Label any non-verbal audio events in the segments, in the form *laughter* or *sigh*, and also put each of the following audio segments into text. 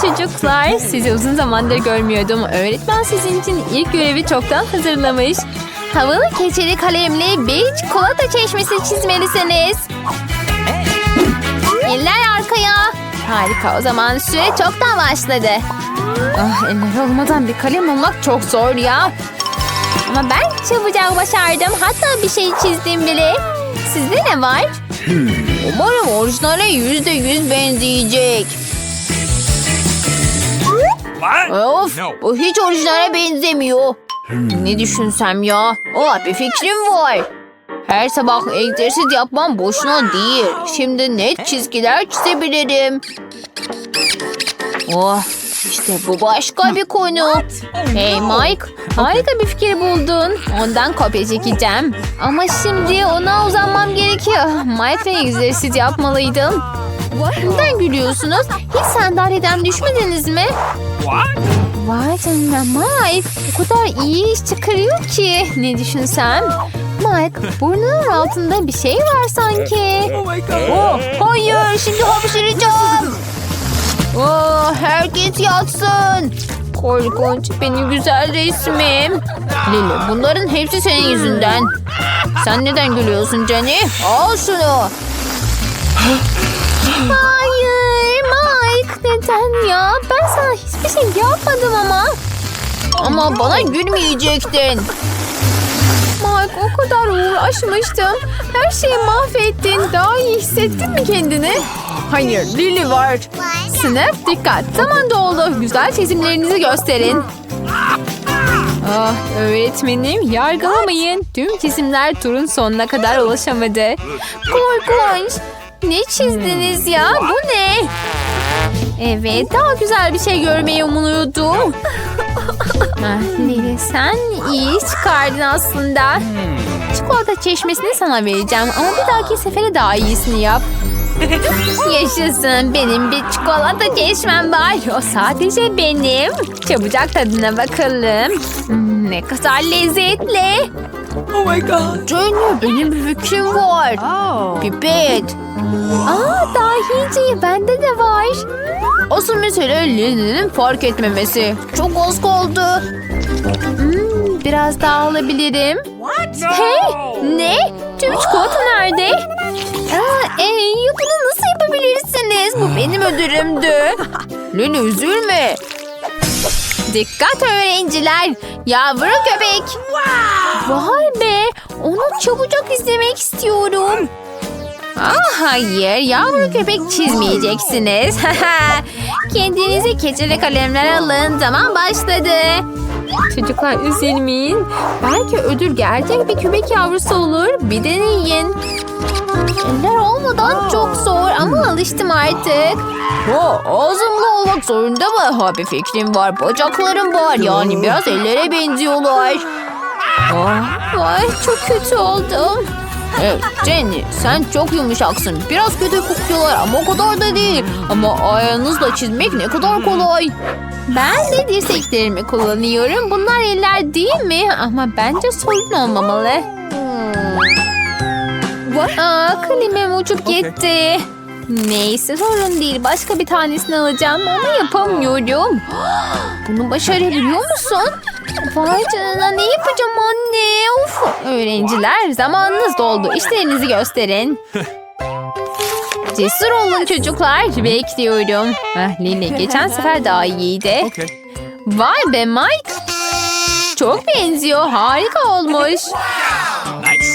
çocuklar. Sizi uzun zamandır görmüyordum. Öğretmen sizin için ilk görevi çoktan hazırlamış. Havalı keçeli kalemle bir çikolata çeşmesi çizmelisiniz. Eller arkaya. Harika o zaman süre çoktan başladı. Ah eller olmadan bir kalem olmak çok zor ya. Ama ben çabucak başardım. Hatta bir şey çizdim bile. Sizde ne var? Umarım orijinale yüzde yüz benzeyecek. Of bu hiç orijinale benzemiyor. Ne düşünsem ya? Oh bir fikrim var. Her sabah egzersiz yapmam boşuna değil. Şimdi net çizgiler çizebilirim. Oh işte bu başka bir konu. Hey Mike, harika bir fikir buldun. Ondan kopya çekeceğim. Ama şimdi ona uzanmam gerekiyor. Mike'la egzersiz yapmalıydım. Neden gülüyorsunuz? Hiç sandalyeden düşmediniz mi? What? Vay canına Mike. O kadar iyi iş çıkarıyor ki. Ne düşünsem? Mike burnunun altında bir şey var sanki. Oh my god. Oh, hayır şimdi hapşıracağım. Oh, herkes yatsın. Korkunç benim güzel resmim. Lili bunların hepsi senin yüzünden. Sen neden gülüyorsun Jenny? Al şunu. Hayır Mike neden ya? Ben sana hiçbir şey yapmadım ama. Ama bana gülmeyecektin. Mike o kadar uğraşmıştım. Her şeyi mahvettin. Daha iyi hissettin mi kendini? Hayır Lily var. Sınıf dikkat. Zaman doldu. Güzel çizimlerinizi gösterin. Ah öğretmenim yargılamayın. Tüm çizimler turun sonuna kadar ulaşamadı. Korkunç. Ne çizdiniz ya? Bu ne? Evet daha güzel bir şey görmeyi umuyordum. Ah, Lili sen iyi çıkardın aslında. Çikolata çeşmesini sana vereceğim ama bir dahaki sefere daha iyisini yap. Yaşasın benim bir çikolata çeşmem var. O sadece benim. Çabucak tadına bakalım. Hmm, ne kadar lezzetli. Oh my god. Jenny benim bir fikrim var. Pipet. Aa dahici bende de var. Asıl mesele Lily'nin fark etmemesi. Çok az kaldı. Hmm, biraz daha alabilirim. What? Hey ne? Tüm çikolata nerede? Aa, ey, bunu nasıl yapabilirsiniz? Bu benim ödülümdü. Lili üzülme. Dikkat öğrenciler. Yavru köpek. Vay be. Onu çabucak izlemek istiyorum. Ah hayır yavru köpek çizmeyeceksiniz. *laughs* Kendinize keçeli kalemler alın. Zaman başladı. Çocuklar üzülmeyin. Belki ödül gerçek bir köpek yavrusu olur. Bir deneyin. Eller olmadan çok zor ama alıştım artık. Ha, ağzımda olmak zorunda mı? Ha bir fikrim var. Bacaklarım var. Yani biraz ellere benziyorlar. Ah, ay çok kötü oldum. Evet Jenny sen çok yumuşaksın. Biraz kötü kokuyorlar ama o kadar da değil. Ama ayağınızla çizmek ne kadar kolay. Ben de dirseklerimi kullanıyorum. Bunlar eller değil mi? Ama bence sorun olmamalı. Aa, kalemim uçup gitti. Neyse sorun değil. Başka bir tanesini alacağım ama yapamıyorum. Bunu başarabiliyor musun? Vay canına ne yapacağım anne? Of. Öğrenciler zamanınız doldu. İşlerinizi gösterin. Cesur olun çocuklar. Bekliyorum. Ah, Lili geçen sefer daha iyiydi. Okay. Vay be Mike. Çok benziyor. Harika olmuş. Nice.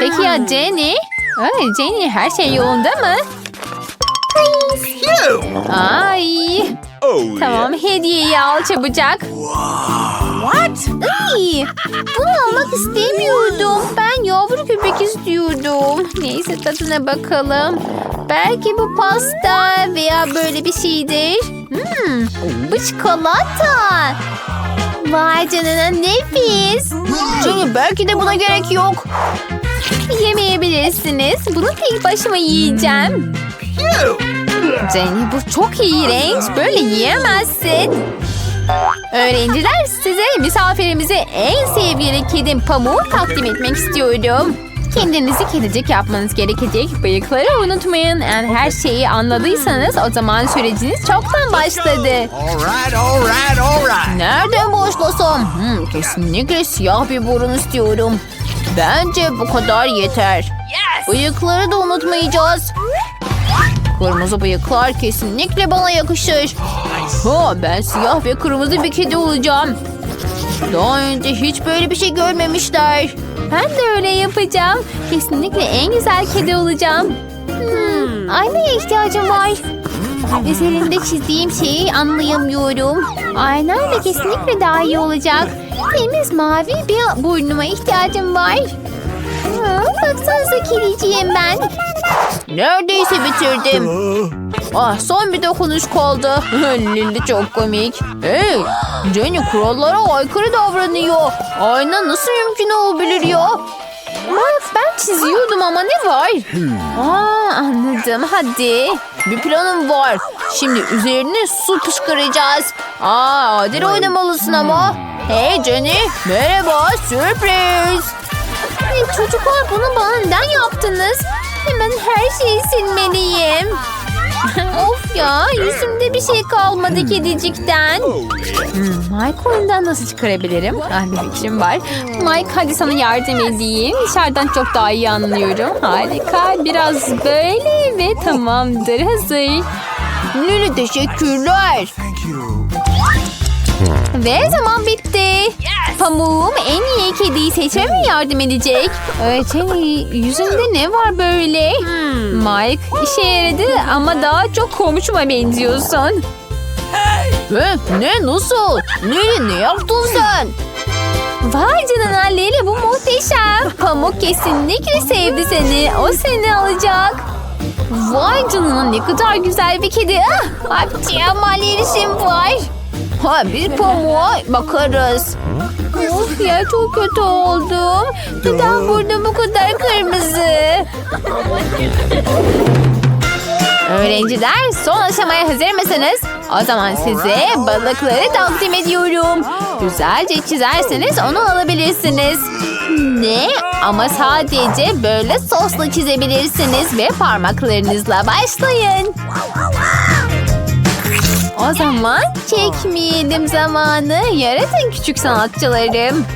Peki ya Jenny? Ay, Jenny her şey yolunda mı? Ay. Oh Tamam hediyeyi al çabucak. What? Ay, bunu almak istemiyordum. Ben yavru köpek istiyordum. Neyse tadına bakalım. Belki bu pasta veya böyle bir şeydir. Hmm, bu çikolata. Vay canına nefis. Çünkü belki de buna gerek yok. Yemeyebilirsiniz. Bunu tek başıma yiyeceğim. Jenny bu çok iğrenç. Böyle yiyemezsin. Öğrenciler size misafirimize en sevgili kedim Pamuk'u takdim etmek istiyorum. kendinizi kedicik yapmanız gerekecek. Bıyıkları unutmayın. Eğer her şeyi anladıysanız o zaman süreciniz çoktan başladı. All right, all right, all right. Nereden başlasam? Hmm, kesinlikle siyah bir burun istiyorum. Bence bu kadar yeter. Bıyıkları da unutmayacağız. Kırmızı bıyıklar kesinlikle bana yakışır. *gasps* Ha, ben siyah ve kırmızı bir kedi olacağım. Daha önce hiç böyle bir şey görmemişler. Ben de öyle yapacağım. Kesinlikle en güzel kedi olacağım. Hmm, aynaya ihtiyacım var. Üzerinde çizdiğim şeyi anlayamıyorum. Aynayla kesinlikle daha iyi olacak. Temiz mavi bir burnuma ihtiyacım var. Ha, baksanıza kediciyim ben. Neredeyse bitirdim. Ah son bir dokunuş kaldı. *laughs* Lili çok komik. Hey, Jenny kurallara aykırı davranıyor. Ayna nasıl mümkün olabilir ya? Mark ben çiziyordum ama ne var? Aa anladım hadi. Bir planım var. Şimdi üzerine su fışkıracağız. Aa adil oynamalısın ama. Hey Jenny merhaba sürpriz. Hey, çocuklar bunu bana neden yaptınız? Hemen her şeyi silmeliyim. *laughs* of ya yüzümde bir şey kalmadı kedicikten. Hmm, Mike oyundan nasıl çıkarabilirim? Ah, bir fikrim var. Mike hadi sana yardım edeyim. Dışarıdan çok daha iyi anlıyorum. Harika. Biraz böyle ve tamamdır. Hazır. Lili teşekkürler. Ve zaman bitti. Pamuğum en iyi kediyi seçmeme yardım edecek. Ee, Jenny yüzünde ne var böyle? Mike işe yaradı ama daha çok komşuma benziyorsun. He, ne nasıl? Lili ne yaptın sen? Vay canına Lili bu muhteşem. Pamuk kesinlikle sevdi seni. O seni alacak. Vay canına ne kadar güzel bir kedi. Ah, Hapçı ama erişim var. Ha bir pamuğa bakarız. Of ya çok kötü oldum. Neden burada bu kadar kırmızı? Öğrenciler son aşamaya hazır mısınız? O zaman size balıkları takdim ediyorum. Güzelce çizerseniz onu alabilirsiniz. Ne? Ama sadece böyle sosla çizebilirsiniz ve parmaklarınızla başlayın. O zaman çekmeyelim zamanı. Yaratın küçük sanatçılarım.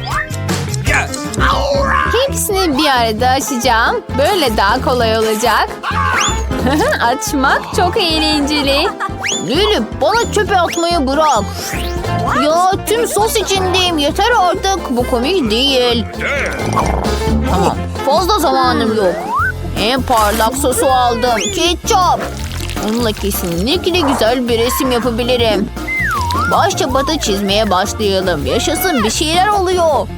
Hepsini bir arada açacağım. Böyle daha kolay olacak. *laughs* Açmak çok eğlenceli. Lili bana çöpe atmayı bırak. Ya tüm sos içindeyim yeter artık. Bu komik değil. Tamam fazla zamanım yok. En parlak sosu aldım. Ketçap. Onunla kesinlikle güzel bir resim yapabilirim. Baş çapata çizmeye başlayalım. Yaşasın bir şeyler oluyor.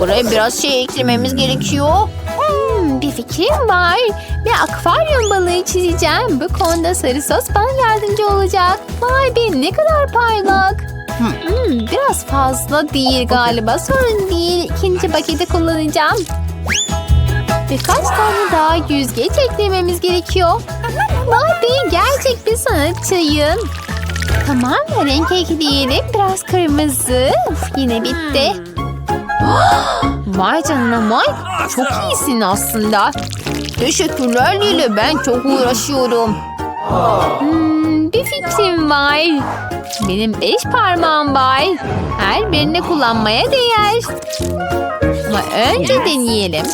Buraya biraz şey eklememiz gerekiyor. Hmm, bir fikrim var. Bir akvaryum balığı çizeceğim. Bu konuda sarı sos bana yardımcı olacak. Vay be ne kadar parlak. Hmm, biraz fazla değil galiba. Sorun değil. İkinci paketi kullanacağım. Birkaç tane daha yüzgeç eklememiz gerekiyor. Be gerçek bir sanatçıyım. Tamam renk ekleyelim. Biraz kırmızı. Uf, yine bitti. *gasps* Vay canına Mike. Çok iyisin aslında. Teşekkürler Lili. Ben çok uğraşıyorum. Hmm, bir fikrim var. Benim beş parmağım var. Her birini kullanmaya değer. Ama önce deneyelim.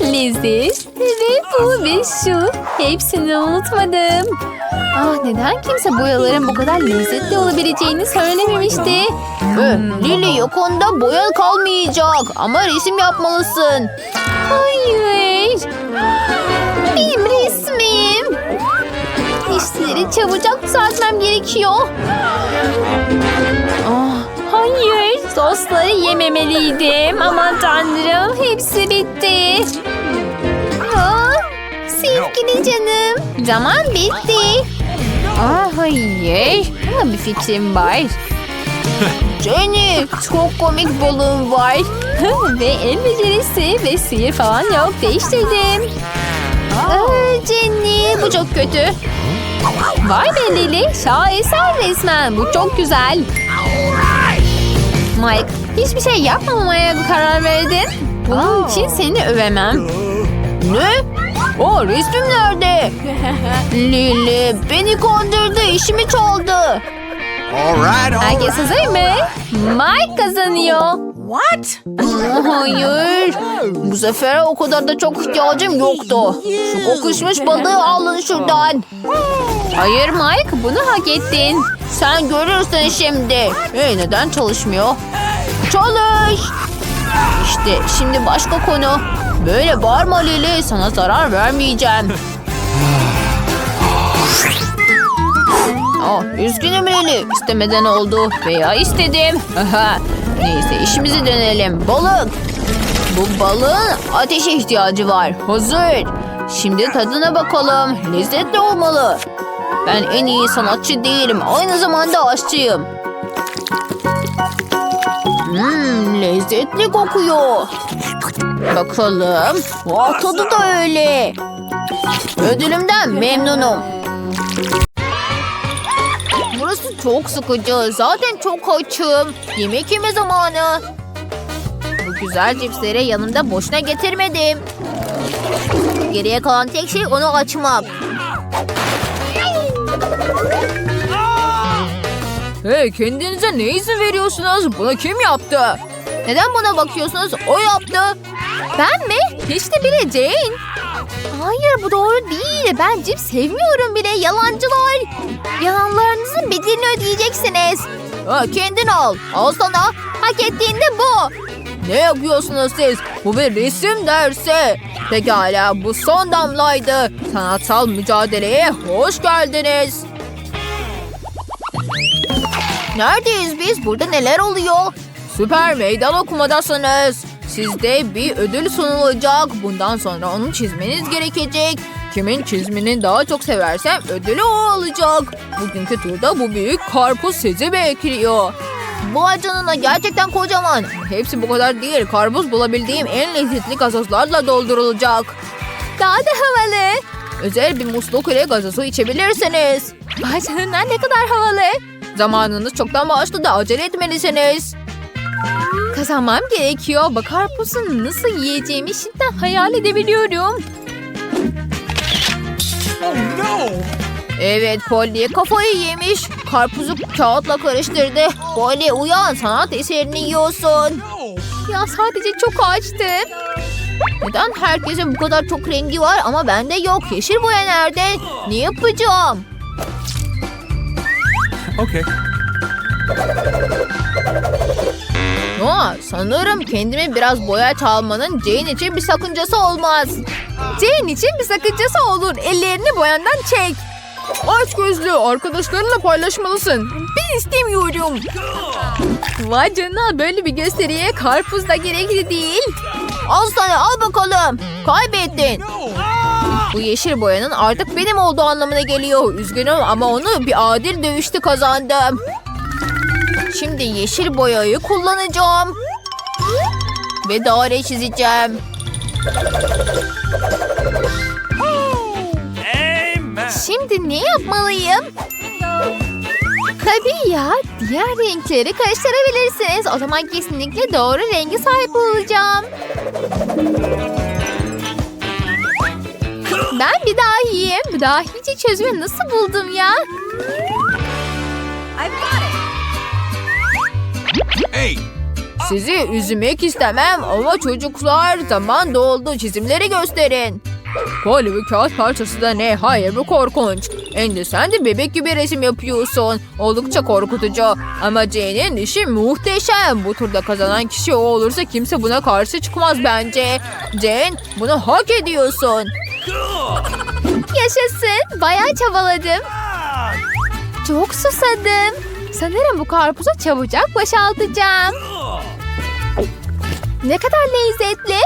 Leziz. Ve bu ve şu. Hepsini unutmadım. Ah neden kimse boyaların bu kadar lezzetli olabileceğini söylememişti. Ee, Lili yakında boya kalmayacak ama resim yapmalısın. Hayır. Benim resmim. İşleri çabucak düzeltmem gerekiyor. Ah, hayır, sosları yememeliydim. Aman tanrım, hepsi bitti. Ah, sevgili canım, zaman bitti. Ah, hayır, ama bir fikrim var. *laughs* Jenny, çok komik balığım var. ve el becerisi ve sihir falan yok. Değiştirdim. Aa, Jenny, bu çok kötü. Vay be Lili, şaheser resmen. Bu çok güzel. Hiçbir şey yapmamaya karar verdin. Bunun için seni övemem. Ne? O resim nerede? *laughs* Lili beni kandırdı işimi çaldı. All right, all Herkes right. hazır mı? Mike kazanıyor. What? Hayır. Bu sefer o kadar da çok ihtiyacım yoktu. Şu kokuşmuş balığı alın şuradan. Hayır Mike bunu hak ettin. Sen görürsün şimdi. Hey neden çalışmıyor? Çalış. İşte şimdi başka konu. Böyle bağırma Lili sana zarar vermeyeceğim. Oh, üzgünüm Lili. İstemeden oldu. Veya istedim. Neyse işimize dönelim. Balık. Bu balığın ateşe ihtiyacı var. Hazır. Şimdi tadına bakalım. Lezzetli olmalı. Ben en iyi sanatçı değilim. Aynı zamanda aşçıyım. Lezzetli kokuyor. Bakalım. Oh, tadı da öyle. Ödülümden memnunum. Burası çok sıkıcı. Zaten çok açım. Yemek yeme zamanı. Bu güzel cipsleri yanımda boşuna getirmedim. Geriye kalan tek şey onu açmak. Hey kendinize ne izin veriyorsunuz? Bunu kim yaptı? Neden buna bakıyorsunuz? O yaptı. Ben mi? Hiç de bile Jane. Hayır bu doğru değil. Ben cips sevmiyorum bile. Yalancılar. Yalanlarınızın bedelini ödeyeceksiniz. Ha, kendin al. Al sana. Hak ettiğinde bu. Ne yapıyorsunuz siz? Bu bir resim dersi. Pekala bu son damlaydı. Sanatsal mücadeleye hoş geldiniz. Neredeyiz biz? Burada neler oluyor? Süper meydan okumadasınız. Sizde bir ödül sunulacak. Bundan sonra onu çizmeniz gerekecek. Kimin çizimini daha çok seversem ödülü o alacak. Bugünkü turda bu büyük karpuz sizi bekliyor. Bu acınına gerçekten kocaman. Hepsi bu kadar değil. Karpuz bulabildiğim en lezzetli gazozlarla doldurulacak. Daha da havalı. Özel bir musluk ile gazozu içebilirsiniz. Vay canına ne kadar havalı. Zamanınız çoktan başladı. Acele etmelisiniz. Kazanmam gerekiyor. Bak karpuzu nasıl yiyeceğimi şimdiden hayal edebiliyorum. Oh no! Evet Polly kafayı yemiş. Karpuzu kağıtla karıştırdı. Polly uyan sanat eserini yiyorsun. Ya sadece çok açtım. Neden herkesin bu kadar çok rengi var ama bende yok? Yeşil boya nerede? Ne yapacağım? Okay. Aa, sanırım kendime biraz boya çalmanın Jane için bir sakıncası olmaz. Jane için bir sakıncası olur. Ellerini boyandan çek. Aç gözlü arkadaşlarınla paylaşmalısın. Ben istemiyorum. Vay canına böyle bir gösteriye karpuz da gerekli değil. Al sana al bakalım. Kaybettin. Bu yeşil boyanın artık benim olduğu anlamına geliyor. Üzgünüm ama onu bir adil dövüşte kazandım. Şimdi yeşil boyayı kullanacağım. Ve daire çizeceğim. Şimdi ne yapmalıyım? Tabii ya. Diğer renkleri karıştırabilirsiniz. O zaman kesinlikle doğru rengi sahip olacağım. Ben bir dahiyim. Bu dahice çözümü nasıl buldum ya? Hey! Sizi üzmek istemem ama çocuklar zaman doldu. Çizimleri gösterin. Polly bu kağıt parçası da ne? Hayır bu korkunç. Andy sen de bebek gibi resim yapıyorsun. Oldukça korkutucu. Ama Jane'in işi muhteşem. Bu turda kazanan kişi o olursa kimse buna karşı çıkmaz bence. Jane bunu hak ediyorsun. Yaşasın. Bayağı çabaladım. Çok susadım. Sanırım bu karpuzu çabucak boşaltacağım. Ne kadar lezzetli.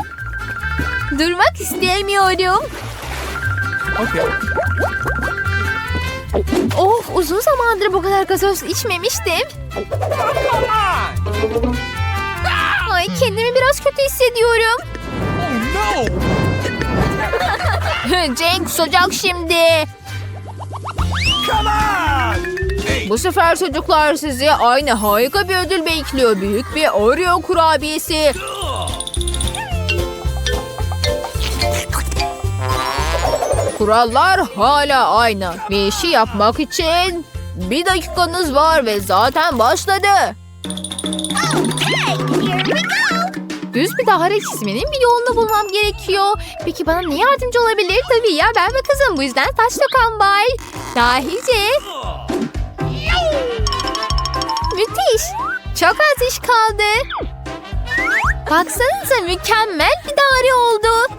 Durmak istemiyorum. Okay. Of uzun zamandır bu kadar gazoz içmemiştim. Ay kendimi biraz kötü hissediyorum. Oh no! *laughs* Cenk kusacak şimdi. Come on! Bu sefer çocuklar sizi aynı harika bir ödül bekliyor. Büyük bir Oreo kurabiyesi. Kurallar hala aynı. Ve işi yapmak için bir dakikanız var ve zaten başladı. Düz bir daire çizmenin bir yolunu bulmam gerekiyor. Peki bana ne yardımcı olabilir? Tabii ya ben ve kızım bu yüzden taş dokan bay. Dahice. Müthiş. Çok az iş kaldı. Baksanıza mükemmel bir daire oldu.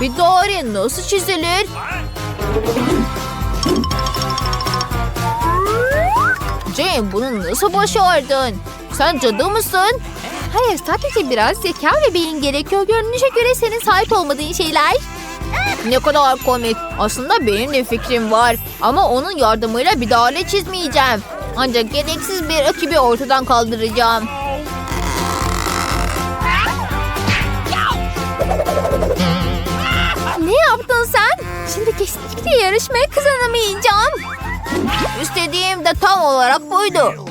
Bir daire nasıl çizilir? Jane bunu nasıl başardın? Sen cadı mısın? Hayır sadece biraz zeka ve beyin gerekiyor. Görünüşe göre senin sahip olmadığın şeyler. Ne kadar komik. Aslında benim de fikrim var. Ama onun yardımıyla bir daire çizmeyeceğim. Ancak gereksiz bir rakibi ortadan kaldıracağım. Ne yaptın sen? Şimdi kesinlikle yarışmaya kazanamayacağım. İstediğim de tam olarak buydu.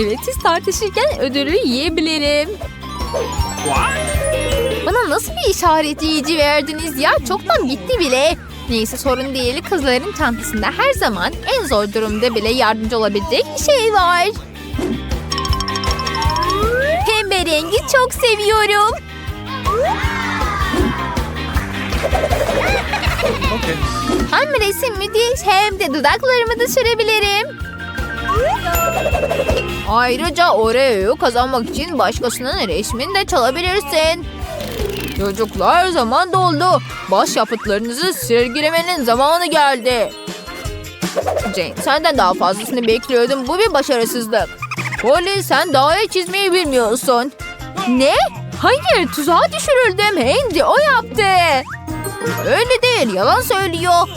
Evet siz tartışırken ödülü yiyebilirim. What? Nasıl bir işaretleyici verdiniz ya? Çoktan gitti bile. Neyse sorun değil. Kızların çantasında her zaman en zor durumda bile yardımcı olabilecek bir şey var. Pembe rengi çok seviyorum. Hem resim müthiş hem de dudaklarımı da sürebilirim. Ayrıca Oreo'yu kazanmak için başkasının resmini de çalabilirsin. Çocuklar zaman doldu. Baş yapıtlarınızı sergilemenin zamanı geldi. Jane senden daha fazlasını bekliyordum. Bu bir başarısızlık. Polly sen daha iyi çizmeyi bilmiyorsun. Ne? Hayır tuzağa düşürüldüm. Andy o yaptı. Öyle değil yalan söylüyor.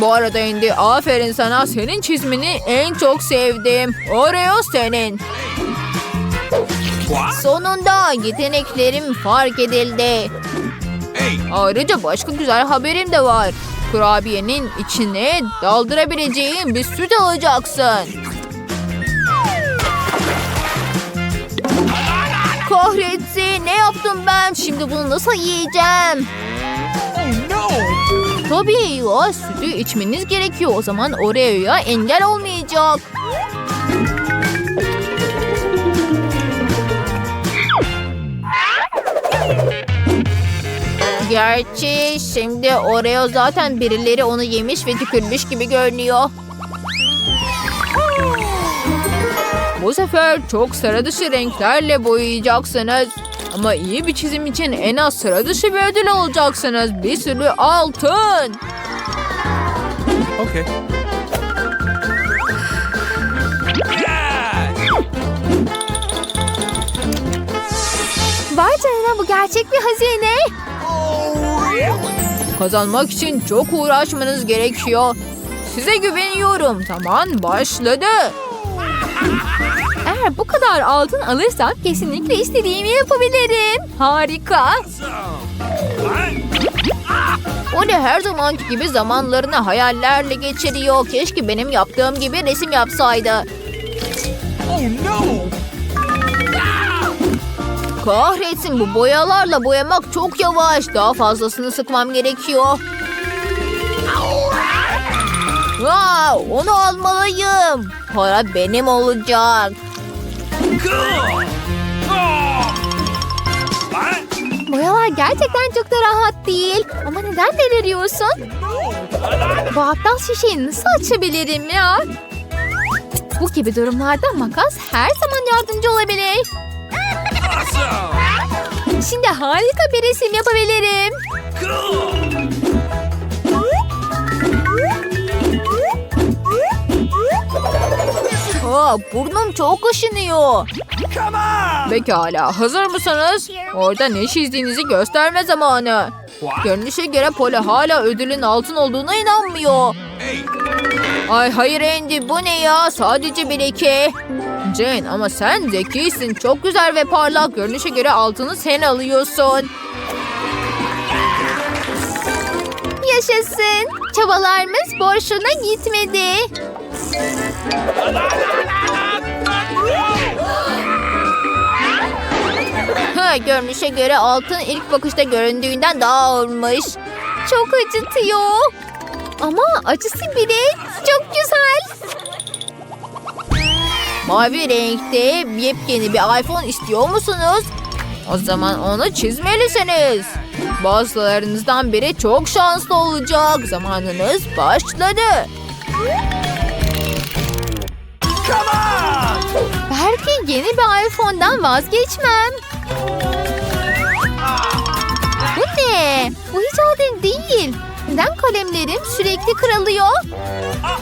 Bu arada Andy aferin sana senin çizmini en çok sevdim. Oreo senin. Sonunda yeteneklerim fark edildi. Ayrıca başka güzel haberim de var. Kurabiyenin içine daldırabileceğin bir süt alacaksın. Kahretsin ne yaptım ben? Şimdi bunu nasıl yiyeceğim? Oh! Tabii ya sütü içmeniz gerekiyor. O zaman Oreo'ya engel olmayacak. Gerçi şimdi Oreo zaten birileri onu yemiş ve tükürmüş gibi görünüyor. Bu sefer çok sıra dışı renklerle boyayacaksınız. Ama iyi bir çizim için en az sıra dışı bir ödül alacaksınız. Bir sürü altın. Okay. Vay canına bu gerçek bir hazine. Kazanmak için çok uğraşmanız gerekiyor. Size güveniyorum. Tamam başladı. Eğer bu kadar altın alırsam kesinlikle istediğimi yapabilirim. Harika. Awesome. What? O ne her zamanki gibi zamanlarını hayallerle geçiriyor. Keşke benim yaptığım gibi resim yapsaydı. Oh no! Kahretsin bu boyalarla boyamak çok yavaş. Daha fazlasını sıkmam gerekiyor. Wow, onu almalıyım. Para benim olacak. Boyalar gerçekten çok da rahat değil. Ama neden deliriyorsun? Bu aptal şişeyi nasıl açabilirim ya? Bu gibi durumlarda makas her zaman yardımcı olabilir. Awesome! Şimdi harika bir resim yapabilirim. Cool! Aa, burnum çok aşınıyor. Come on! Pekala hazır mısınız? Orada ne çizdiğinizi gösterme zamanı. What? Görünüşe göre Poli hala ödülün altın olduğuna inanmıyor. Hey! Ay hayır Andy bu ne ya sadece bir iki. Jane ama sen zekisin çok güzel ve parlak görünüşe göre altını sen alıyorsun. Yaşasın. Çabalarımız boşuna gitmedi. Hı, Görünüşe göre altın ilk bakışta göründüğünden daha ağırmış. Çok acıtıyor. Ama acısı bile çok güzel. Mavi renkte yepyeni bir iPhone istiyor musunuz? O zaman onu çizmelisiniz. Bazılarınızdan biri çok şanslı olacak. Zamanınız başladı. Belki yeni bir iPhone'dan vazgeçmem. Bu ne? Bu hiç adil değil. Neden kalemlerim sürekli kırılıyor?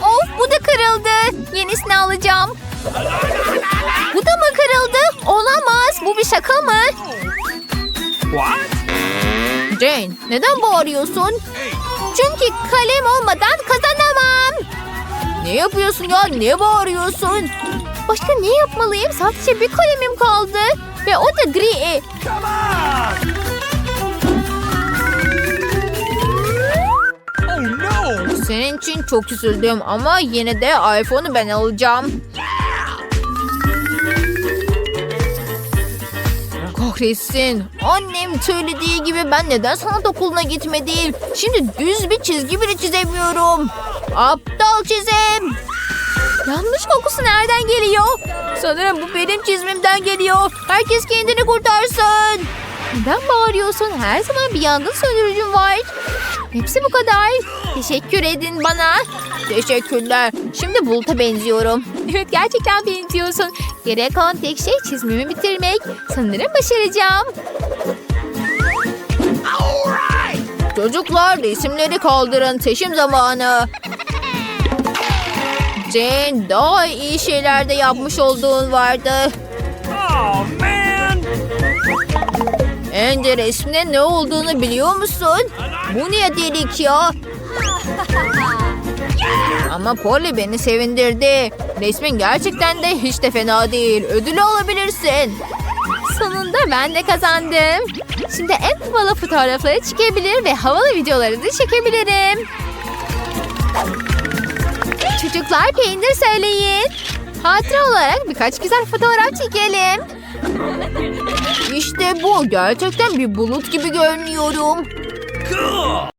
Of bu da kırıldı. Yenisini alacağım. Bu da mı kırıldı? Olamaz. Bu bir şaka mı? Jane neden bağırıyorsun? Çünkü kalem olmadan kazanamam. Ne yapıyorsun ya? Niye bağırıyorsun? Başka ne yapmalıyım? Sadece bir kalemim kaldı. Ve o da gri. Senin için çok üzüldüm ama yine de iPhone'u ben alacağım. Kahretsin. Annem söylediği gibi ben neden sanat okuluna gitmedim? Şimdi düz bir çizgi bile çizemiyorum. Aptal çizim. Yanlış kokusu nereden geliyor? Sanırım bu benim çizmimden geliyor. Herkes kendini kurtarsın. Neden bağırıyorsun? Her zaman bir yangın söndürücüm var. Hepsi bu kadar. Teşekkür edin bana. Teşekkürler. Şimdi buluta benziyorum. Evet gerçekten benziyorsun. Gerek kalan tek şey çizmemi bitirmek. Sanırım başaracağım. Çocuklar resimleri kaldırın. Seçim zamanı. Jane daha iyi şeyler de yapmış olduğun vardı. Oh man! Önce resminde ne olduğunu biliyor musun? Bu niye delik ya? Ama Polly beni sevindirdi. Resmin gerçekten de hiç de fena değil. Ödülü alabilirsin. Sonunda ben de kazandım. Şimdi en havalı fotoğrafları çekebilir ve havalı videoları da çekebilirim. Çocuklar peynir söyleyin. Hatıra olarak birkaç güzel fotoğraf çekelim. İşte bu. Gerçekten bir bulut gibi görünüyorum. Cool!